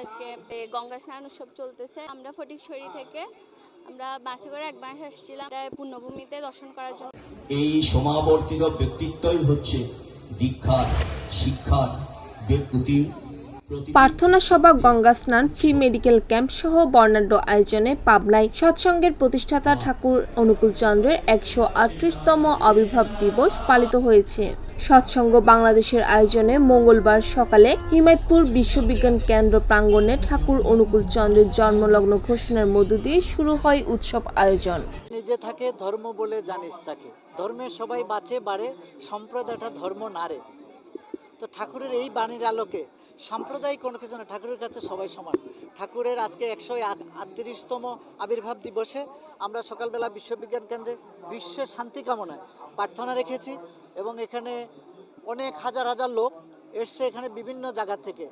আজকে গঙ্গা স্নান উৎসব চলতেছে। আমরা ফটিক ফটিকছড়ি থেকে, আমরা বাসে করে এক মাস আসছিলাম পূর্ণভূমিতে দর্শন করার জন্য। এই সমাবর্তিত ব্যক্তিত্বই হচ্ছে দীক্ষার, শিক্ষার ব্যক্তি প্রার্থনা সভা গঙ্গা স্নান ফ্রি মেডিকেল ক্যাম্প সহ বর্ণাঢ্য আয়োজনে পাবনায় সৎসঙ্গের প্রতিষ্ঠাতা ঠাকুর অনুকূল চন্দ্রের একশো আটত্রিশতম আবির্ভাব দিবস পালিত হয়েছে। সৎসঙ্গ বাংলাদেশের আয়োজনে মঙ্গলবার সকালে হিমায়তপুর বিশ্ববিজ্ঞান কেন্দ্র প্রাঙ্গণে ঠাকুর অনুকূল চন্দ্রের জন্মলগ্ন ঘোষণার মধ্য দিয়ে শুরু হয় উৎসব আয়োজন। নিজে থাকে ধর্ম বলে জানিস তাকে। ধর্মে সবাই বাঁচে বাড়ে সম্প্রদায়টা ধর্ম নারে তো ঠাকুরের এই বাণীর আলোকে সাম্প্রদায়িক কোনো কিছু না, ঠাকুরের কাছে সবাই সমান। ঠাকুরের আজকে একশো আটত্রিশতম আবির্ভাব দিবসে আমরা সকালবেলা বিশ্ববিজ্ঞান কেন্দ্রে বিশ্বের শান্তি কামনায় প্রার্থনা রেখেছি এবং এখানে অনেক হাজার হাজার লোক এসছে এখানে বিভিন্ন জায়গা থেকে।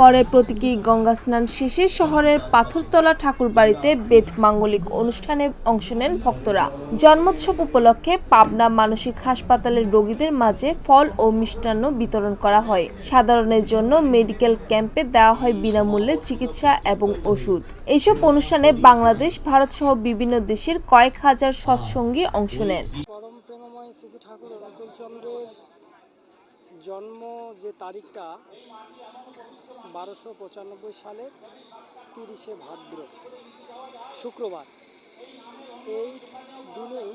পরে প্রতীকী গঙ্গা স্নান শেষে শহরের পাথরতলা ঠাকুর বাড়িতে বেদ মাঙ্গলিক অনুষ্ঠানে অংশ নেন ভক্তরা। জন্মোৎসব উপলক্ষে পাবনা মানসিক হাসপাতালের রোগীদের মাঝে ফল ও মিষ্টান্ন বিতরণ করা হয়। সাধারণের জন্য মেডিকেল ক্যাম্পে দেওয়া হয় বিনামূল্যে চিকিৎসা এবং ওষুধ। এইসব অনুষ্ঠানে বাংলাদেশ ভারত সহ বিভিন্ন দেশের কয়েক হাজার সৎসঙ্গী অংশ নেন। পরম প্রেমময় ঠাকুর জন্ম যে তারিখটা বারোশো পঁচানব্বই সালের তিরিশে ভাদ্র শুক্রবার। এই দিনেই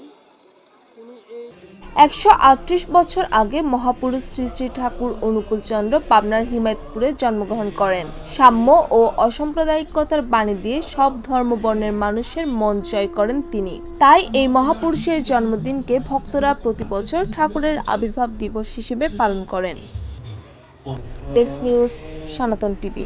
একশো আটত্রিশ বছর আগে মহাপুরুষ শ্রী শ্রী ঠাকুর অনুকূল চন্দ্র পাবনার হিমায়তপুরে জন্মগ্রহণ করেন। সাম্য ও অসাম্প্রদায়িকতার বাণী দিয়ে সব ধর্মবর্ণের মানুষের মন জয় করেন তিনি। তাই এই মহাপুরুষের জন্মদিনকে ভক্তরা প্রতি বছর ঠাকুরের আবির্ভাব দিবস হিসেবে পালন করেন। নিউজ, সনাতন টিভি।